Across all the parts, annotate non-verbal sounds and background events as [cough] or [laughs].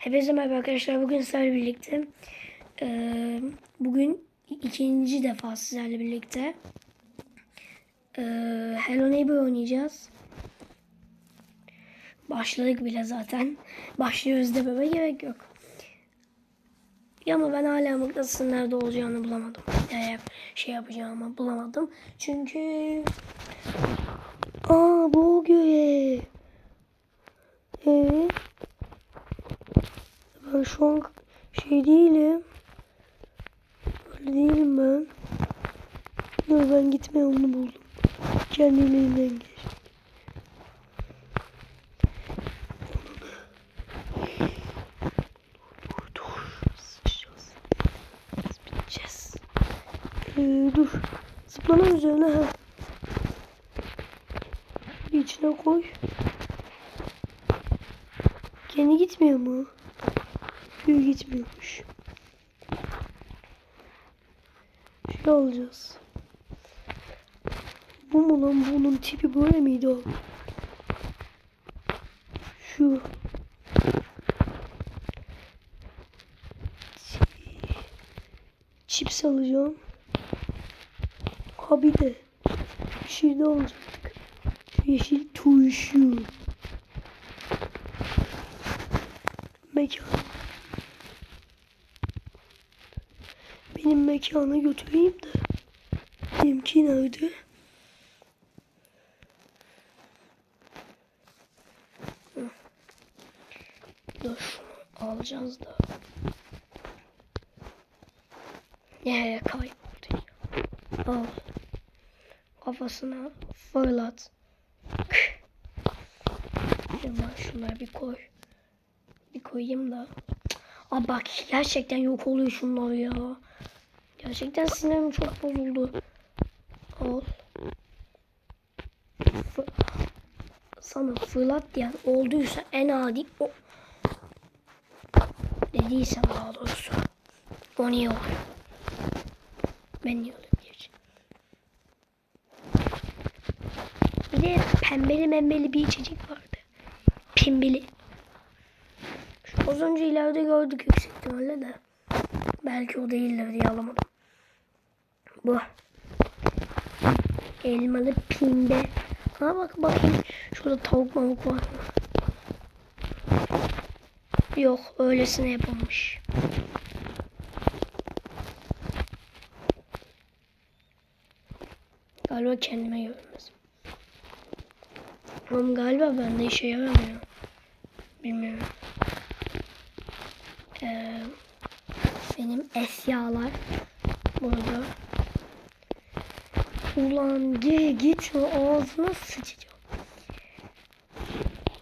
Hepinize merhaba arkadaşlar. Bugün sizlerle birlikte e, bugün ikinci defa sizlerle birlikte e, Hello Neighbor oynayacağız. Başladık bile zaten. Başlıyoruz dememe gerek yok. Ya ama ben hala mıknatısın nerede olacağını bulamadım. Yani şey yapacağımı bulamadım. Çünkü Aa bu göğe. Ee, ben şu an şey değilim. Öyle değilim ben. Yok ben gitme yolunu buldum. Kendiliğinden geçti. Ee, dur. Zıplama üzerine ha. Bir içine koy. Kendi gitmiyor mu? Yok gitmiyormuş. Şey alacağız. Bu mu lan? Bunun tipi böyle miydi o? Şu. Chips alacağım. Ha bir de. Bir şey de alacaktık. Şu yeşil turşu. Mekan. Benim mekana götüreyim de. Benimki nerede? Dur alacağız da. Nereye kayboldu ya? Al. Kafasına fırlat. Hemen şunları bir koy. Bir koyayım da. Aa bak gerçekten yok oluyor şunlar ya. Gerçekten sinirim çok bozuldu. Al. Fı sana fırlat diyen olduysa en adi o. Dediysem daha doğrusu. O niye oluyor? Ben niye oluyor diyeceğim. Bir de pembeli membeli bir içecek vardı. Pimbili. Şu az önce ileride gördük yüksek ihtimalle de. Belki o değildir diye alamadım. Bu. Elmalı pimbe. Ha bak bakayım. Şurada tavuk mavuk var? Yok öylesine yapılmış. Galiba kendime görünmez. Ama galiba bende işe yaramıyor. Bilmiyorum. Ee, benim eşyalar burada. Ulan git şu ağzına sıçacağım.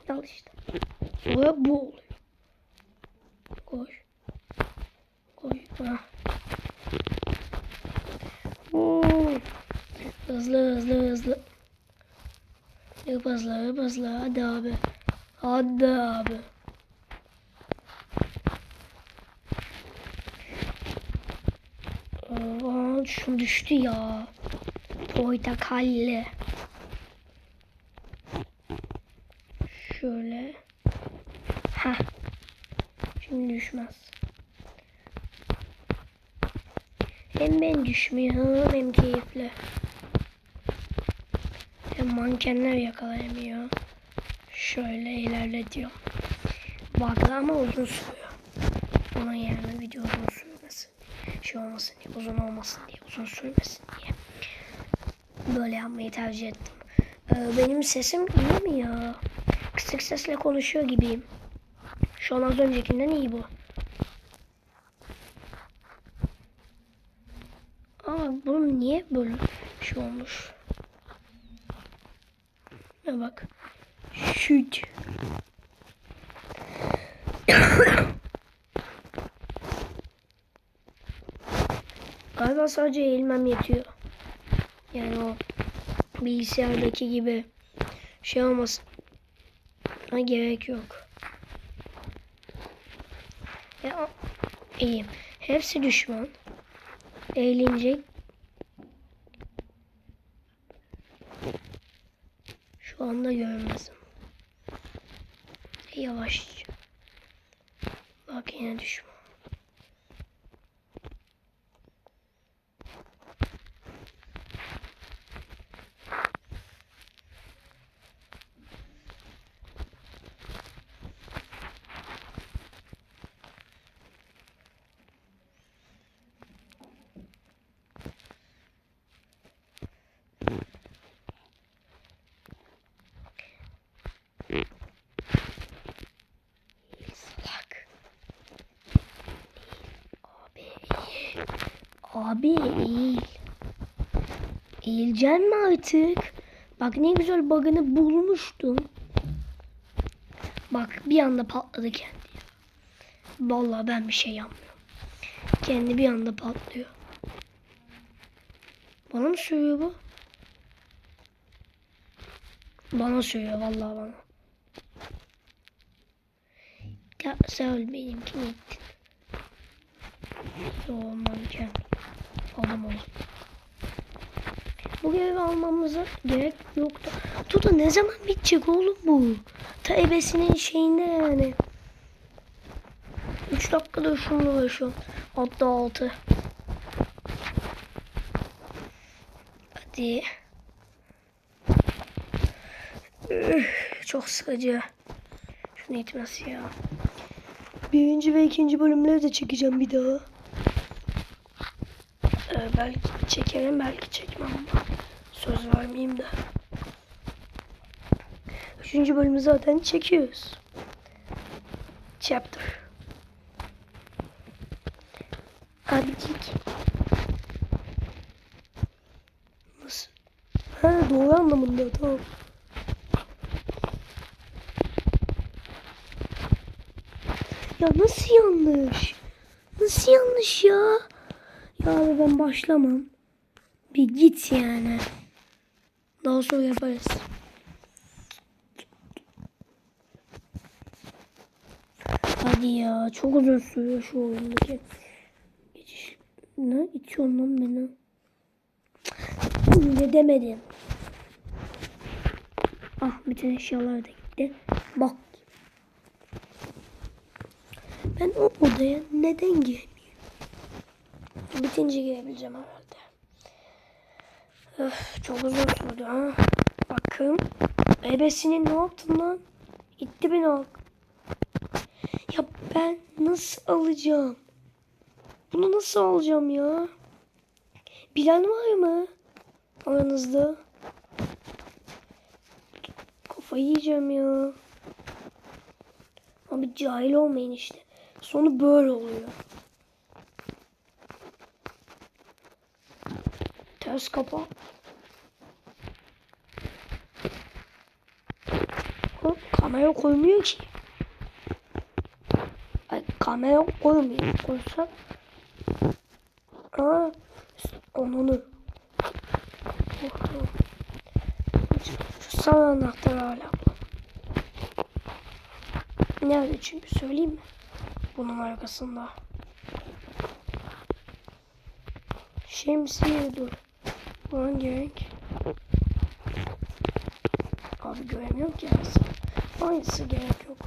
Al işte. Sonra bu oluyor. Koy. Koy. Ha. Oo. Hızlı hızlı hızlı. Yap hızlı yap hızlı. Hadi abi. Hadi abi. Aa, şu düştü ya. Portakalli. Şöyle. Ha. Şimdi düşmez. Hem ben düşmüyorum hem keyifli. Hem mankenler yakalayamıyor. Şöyle ilerletiyor. Bakla ama uzun sürüyor. Ona yani video uzun sürmesin. Şey olmasın diye, uzun olmasın diye, uzun sürmesin diye. Böyle yapmayı tercih ettim. Ee, benim sesim iyi mi ya? Kısık sesle konuşuyor gibiyim. Şu an az öncekinden iyi bu. Aa bunun niye böyle şey olmuş? Ya bak. Şüt. [coughs] Galiba sadece eğilmem yetiyor. Yani o bilgisayardaki gibi şey olmasın. Ha, gerek yok. Ya, iyiyim. Hepsi düşman. Eğilince şu anda görmezim. Yavaşça. Yine düşman. Salak. Abi eğil. Abi eğil. Eğileceksin mi artık? Bak ne güzel bug'ını bulmuştum. Bak bir anda patladı kendi. Vallahi ben bir şey yapmıyorum. Kendi bir anda patlıyor. Bana mı söylüyor bu? Bana söylüyor vallahi bana. Ya sen benimkini ettin. Olmam kendim. Oğlum oğlum. Bu görevi almamıza gerek yoktu. Tuta ne zaman bitecek oğlum bu? Ta ebesinin şeyinde yani. 3 dakikada şununla uğraşıyorum. Hatta 6. Hadi. Üf, çok sıkıcı. Şunu etmesi ya. Birinci ve ikinci bölümleri de çekeceğim bir daha. Ee, belki çekerim belki çekmem ama söz vermeyeyim de. Üçüncü bölümü zaten çekiyoruz. Chapter. Abicik. Nasıl? Ha doğru anlamında tamam. Ya nasıl yanlış? Nasıl yanlış ya? Ya ben başlamam. Bir git yani. Daha sonra yaparız. Hadi ya çok uzun sürüyor şu oyundaki. Geçiş. Ne itiyorsun lan beni? Ne demedim. Ah bütün eşyalar da gitti. Bak. Ben o odaya neden giremiyorum? Bitince girebileceğim herhalde. Çok uzun sürdü ha. Bakın. Ebesinin ne yaptın lan? İtti beni al. Ya ben nasıl alacağım? Bunu nasıl alacağım ya? Bilen var mı? Aranızda. Kafayı yiyeceğim ya. Abi cahil olmayın işte. Sonu böyle oluyor. Ters kapa. Hop, kamera koymuyor ki. Ay, kamera koymuyor. Koysa. Aa, onunu. Şu sana anahtarı hala. Nerede çünkü söyleyeyim mi? Bunun arkasında. Şemsiye dur. Bu hangi renk? Abi göremiyorum ki arası. Aynısı gerek yok.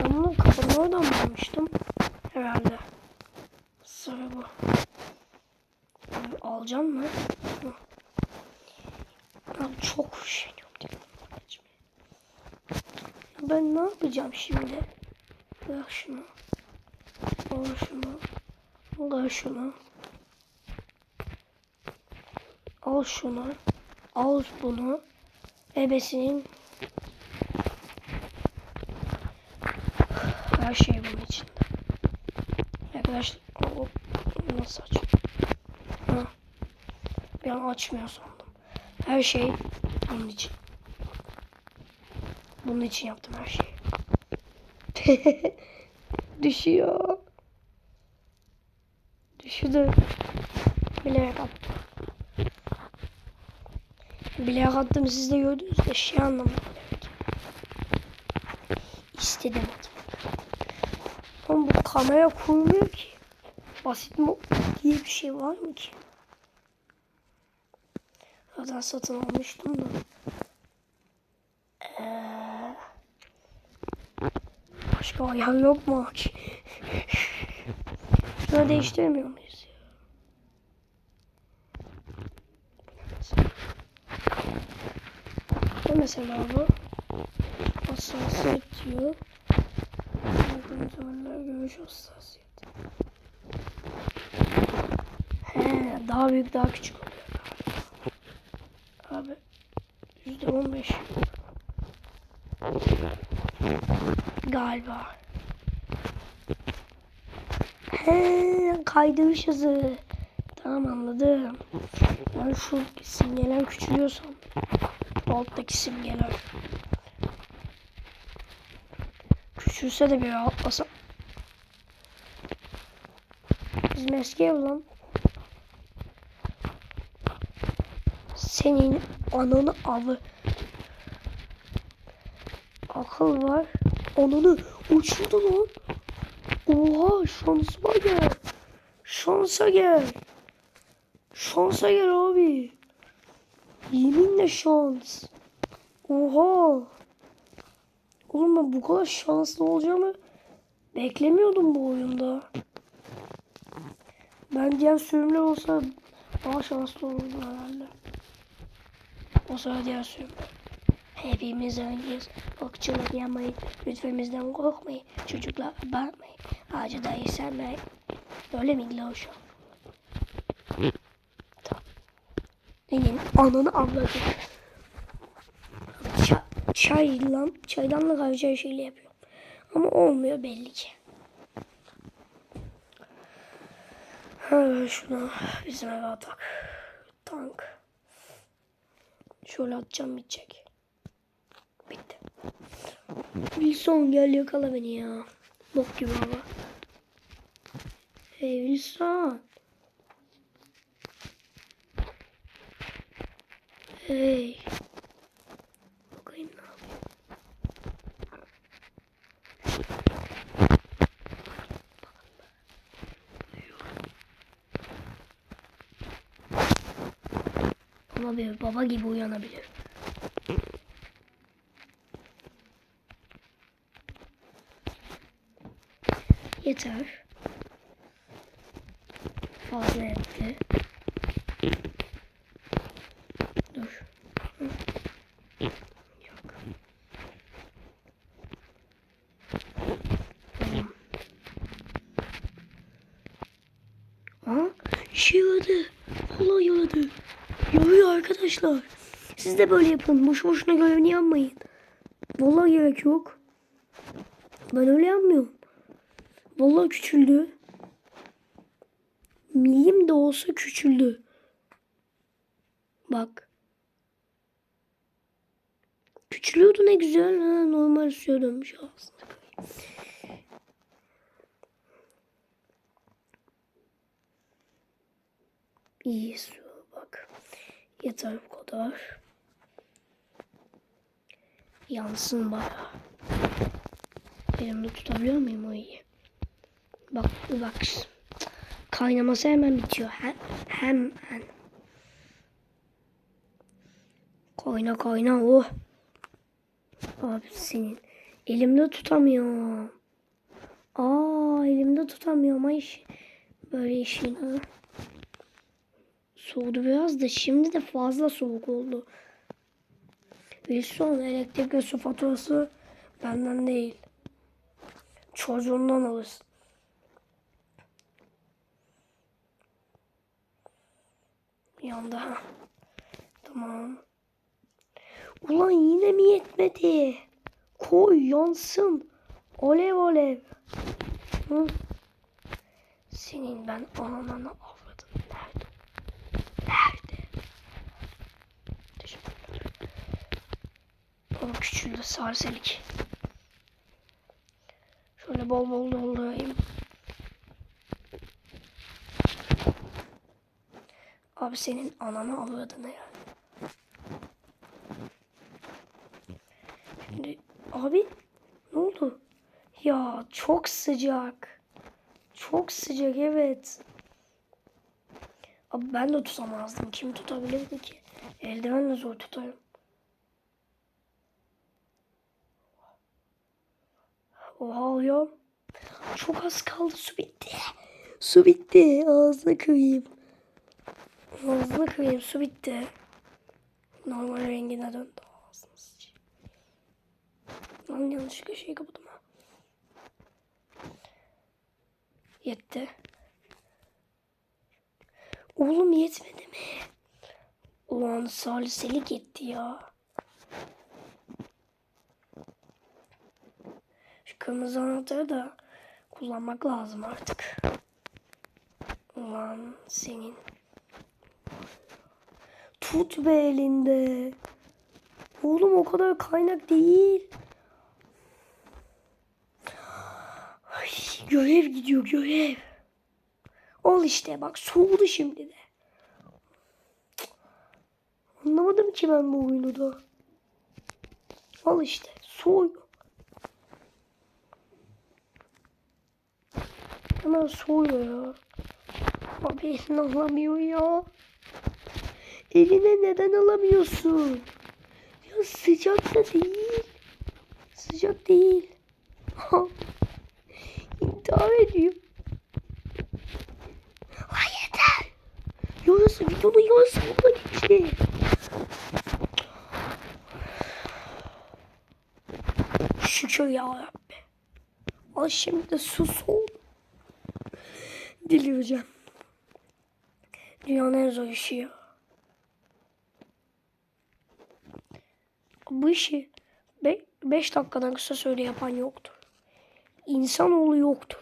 Ben bunu kapının oradan mı almıştım? Herhalde. Sarı bu. Alacağım mı? Abi çok geçmeye. Ya Ben ne yapacağım şimdi? Bırak şunu. Al şunu. Al şunu. Al şunu. Al bunu. Ebesinin her şey bunun içinde. Arkadaşlar nasıl aç? Ha. An açmıyor sandım. Her şey bunun için. Bunun için yaptım her şeyi. [laughs] Düşüyor. Düşürdü. Bilerek attım. Bilerek attım siz de gördünüz de şey anlamadım. İstedim. Ama bu kamera kurmuyor ki. Basit mi diye bir şey var mı ki? Zaten satın almıştım da. Ee, Başka ayar yok mu? [laughs] Şunu değiştirmiyor muyuz ya? Ne mesela bu? Hassasiyet diyor. Kontroller görüş hassasiyeti. He, daha büyük daha küçük oluyor. Abi yüzde on beş. Galiba. He, kaydırış hızı. Tamam anladım. Ben şu simgeler küçülüyorsam alttaki simgeler küçülse de bir rahatlasam. Bizim eski ev lan. Senin ananı avı. Akıl var. Ananı uçurdu lan. Oha şansıma gel. Şansa gel. Şansa gel abi. Yeminle şans. Oha. Oğlum ben bu kadar şanslı olacağımı beklemiyordum bu oyunda. Ben diğer sürümler olsa daha şanslı olurdum herhalde. O sırada diğer sürümler. Hepimiz önceyiz. Okçuluk yapmayın. Lütfen bizden korkmayın. Çocuklar abartmayın. Ağacı dahi sevmeyin. Öyle miydi lan o şu an? Tamam. Ananı avladım. Çay, çayla, çaydanla karşı şeyle yapıyorum. Ama olmuyor belli ki. Ha, şunu bizim eve atak. Tank. Şöyle atacağım bitecek. Bitti. Wilson gel yakala beni ya. Bok gibi hava. Hey Wilson. Hey. Ama bir baba gibi uyanabilir. Yeter. Fazla etti. Dur. Hı. Yok. Tamam. Aa, işe yaradı. Vallahi yaradı. Yarıyor arkadaşlar. Siz de böyle yapın. Boş boşuna görevini yapmayın. Vallahi gerek yok. Ben öyle yapmıyorum. Vallahi küçüldü. Milim de olsa küçüldü. Bak. Küçülüyordu ne güzel. Ha, normal suya dönmüş aslında. Bak. Yeter bu kadar. Yansın bayağı. Elimde tutabiliyor muyum o iyi? Bak bak. Kaynaması hemen bitiyor. Hem, hemen. Kayna kayna oh. Abi senin. Elimde tutamıyorum. Aa elimde tutamıyorum. Ay iş- böyle işin ha. Soğudu biraz da şimdi de fazla soğuk oldu. Wilson elektrik ve su faturası benden değil. Çocuğundan alırsın. Yanda. Tamam. Ulan yine mi yetmedi? Koy yansın. Olev olev. Hı? Senin ben ananı avradım. Nerede? Nerede? Teşekkürler. Baba küçüldü sarselik. Şöyle bol bol doldurayım. Abi senin ananı avradını ya. Şimdi abi ne oldu? Ya çok sıcak. Çok sıcak evet. Abi ben de tutamazdım. Kim tutabilirdi ki? Eldivenle zor tutarım. Oha ya. Çok az kaldı su bitti. Su bitti. Ağzına kıyayım. Ağzına kıyayım su bitti. Normal rengine döndü. Ağzını sıçayım. Lan yanlışlıkla şeyi kapadım ha. Yetti. Oğlum yetmedi mi? Ulan saliselik yetti ya. Kırmızı anahtarı da kullanmak lazım artık. Ulan senin. Tut be elinde. Oğlum o kadar kaynak değil. Ay, görev gidiyor görev. Al işte bak soğudu şimdi de. Anlamadım ki ben bu oyunu da. Al işte soğuyor. Hemen soğuyor ya. Abi elini alamıyor ya. Eline neden alamıyorsun? Ya sıcak da değil. Sıcak değil. İntihar ediyor. Ay yeter. Yorası videonun yorası buna geçti. Şükür ya Rabbi. Al şimdi de sus ol. Delireceğim. Dünyanın en zor işi ya. Bu işi 5 dakikadan kısa sürede yapan yoktur. İnsanoğlu yoktur.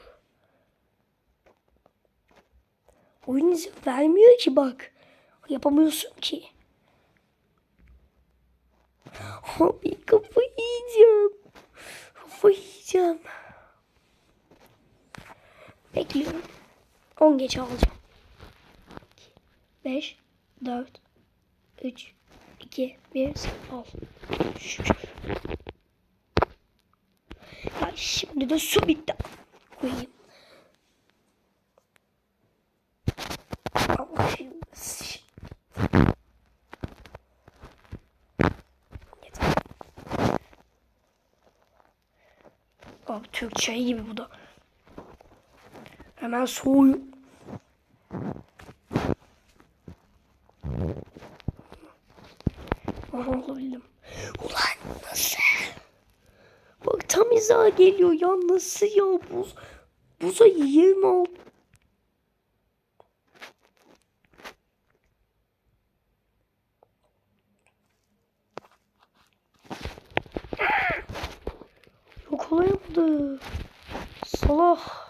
Oyun izin vermiyor ki bak. Yapamıyorsun ki. Abi kafayı yiyeceğim. Kafayı yiyeceğim. Bekliyorum. 10 geç alacağım. 5, 4, 3, 2, 1, al. Şükür. Ya şimdi de su bitti. Koyayım. Abi Türk çayı gibi bu da. Hemen soğuyor. Aha olabildim. Ulan nasıl? Bak tam hiza geliyor ya nasıl ya buz buza 26 Yok olayamadı. Salah.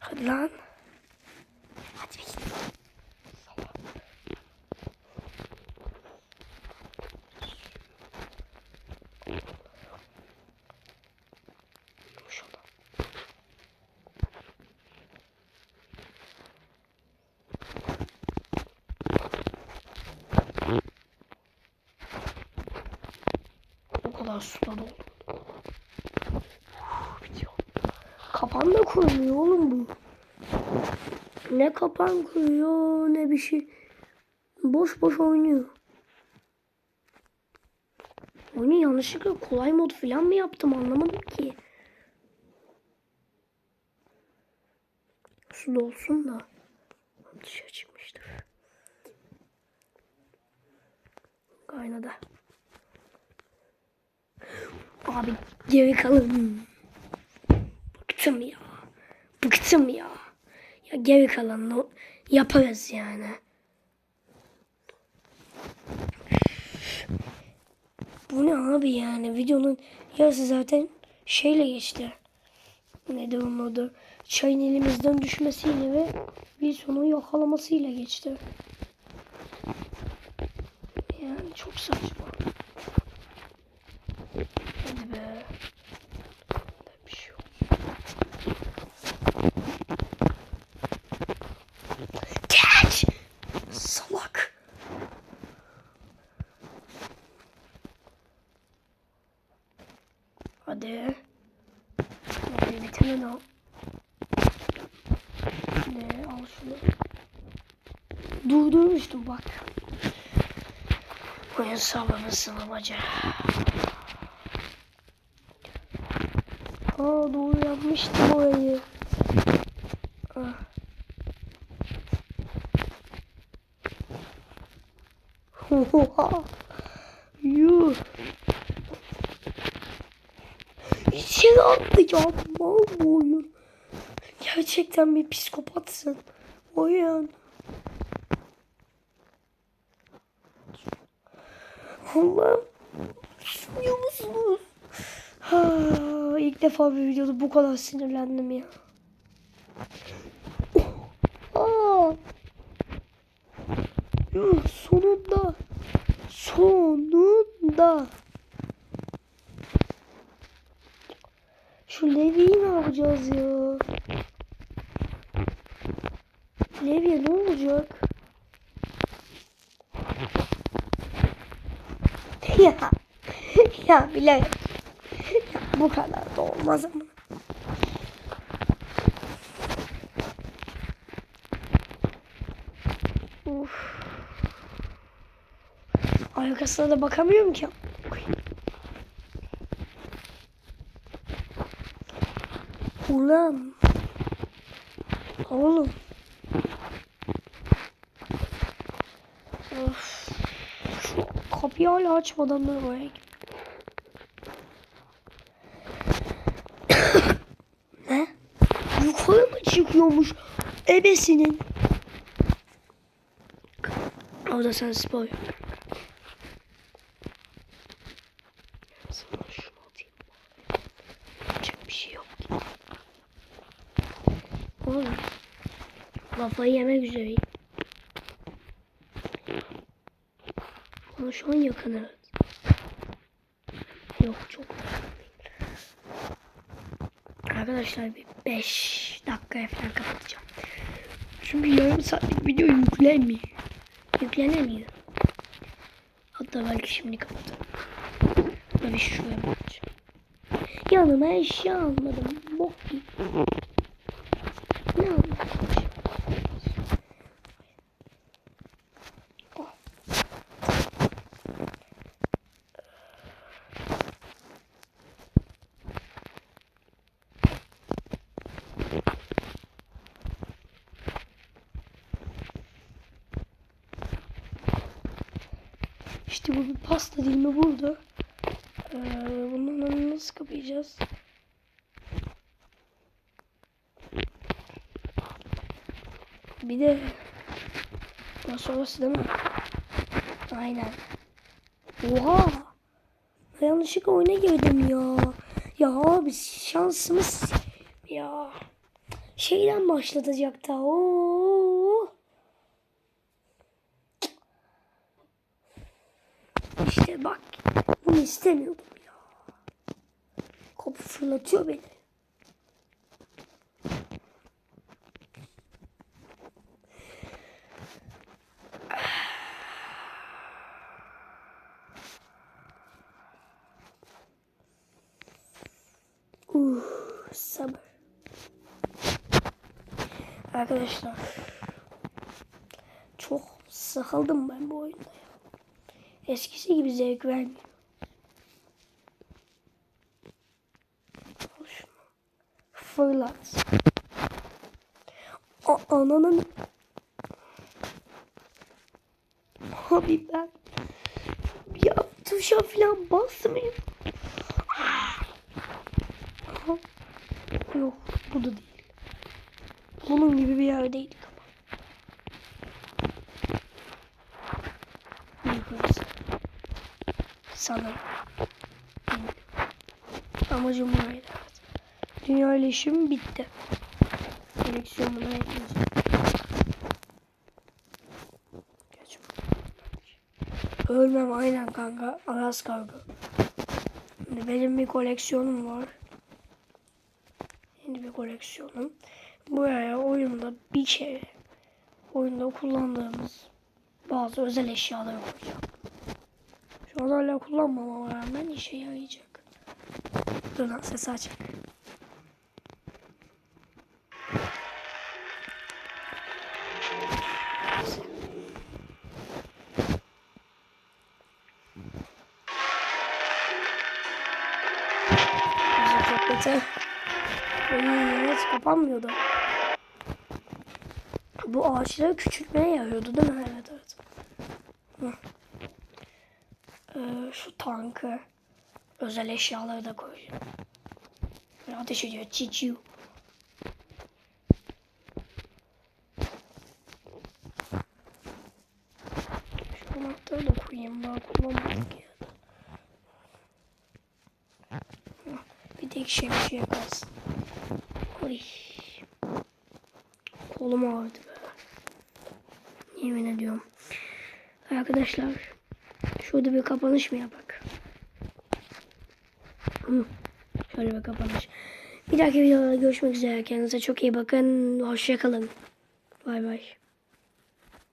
Hadi lan. Hadi bir git. Şurada. Kadar suda doldu. Kapan da koymuyor oğlum bu. Ne kapan koyuyor ne bir şey. Boş boş oynuyor. Oyunu yanlışlıkla kolay mod falan mı yaptım anlamadım ki. Su dolsun da dışarı çıkmıştır. Kaynadı. Abi geri kalın. Bıktım ya. Bıktım ya. Ya geri kalanını yaparız yani. Bu ne abi yani videonun yarısı zaten şeyle geçti. Nedir onun adı? Çayın elimizden düşmesiyle ve bir sonu yakalamasıyla geçti. Yani çok saçma. Hadi be. Bir şey yok. Geç! Salak. Hadi. Hadi bir tane daha. Ne al şunu. Durdurmuştum bak. Oyun sağlama sınamaca. Aa doğru yapmıştım orayı. Ah. [laughs] Oha. Yuh. İçeri atlayacağım. Mal bu. Gerçekten bir psikopatsın. Oyun. Allah'ım. Sunuyor musunuz? Ha, ilk defa bir videoda bu kadar sinirlendim ya. Yuh, sonunda. Sonunda. Şu Levi'yi ne yapacağız ya? Levi'ye ne olacak? Ya. [laughs] ya bile. Ya, bu kadar da olmaz ama. Uf. Arkasına da bakamıyorum ki. Ulan. Oğlum. Of. Şu kapıyı hala açmadan ben oraya ne? Yukarı mı çıkıyormuş? Ebesinin. Sen şunu atayım. Yapacak bir şey. Kafayı yemek üzereyim. Ama şu an yakın evet. Yok çok. Arkadaşlar bir 5 dakikaya falan kapatacağım. Çünkü yarım saatlik video yüklenmiyor. Yüklenemiyor. Hatta belki şimdi kapatırım. Böyle şuraya bakacağım. Yanıma eşya almadım. Bok gibi. Ne almadım? İşte bu bir pasta dilimi burada. Ee, önünü nasıl kapayacağız? Bir de nasıl orası değil mi? Aynen. Oha! Yanlışlıkla oyuna girdim ya. Ya abi şansımız ya. Şeyden başlatacak da. Oo. İşte bak. Bunu istemiyordum ya. Kapı fırlatıyor beni. Uh. Arkadaşlar. Çok sıkıldım ben bu oyunda. Eskisi gibi zevk vermiyor. Fırlat. A ananın. Abi ben ya tuşa falan basmıyorum. Aha. Yok bu da değil. Bunun gibi bir yerdeydik ama. Amacım buydu. Dünya ile işim bitti. Ekleyeceğim. Geç bakalım. Ölmem aynen kanka. Aras. Şimdi benim bir koleksiyonum var. Yeni bir koleksiyonum. Buraya oyunda bir kere oyunda kullandığımız bazı özel eşyaları koyacağım. Şu an hala kullanmama rağmen işe yarayacak. Dur lan sesi aç. Zaten kapanmıyordu. Bu ağaçları küçültmeye yarıyordu değil mi? Evet evet. Ee, şu tankı özel eşyaları da koyacağım. Ve Ateş ediyor. Çiçiu. Şu anahtarı da koyayım. Daha kullanmadık ya. Bir tek şey bir şey kalsın. Oy. Kolum ağrıdı be. Yemin ediyorum. Arkadaşlar şurada bir kapanış mı yapak? Şöyle bir kapanış. Bir dahaki videoda görüşmek üzere. Kendinize çok iyi bakın. Hoşçakalın. Bay bay.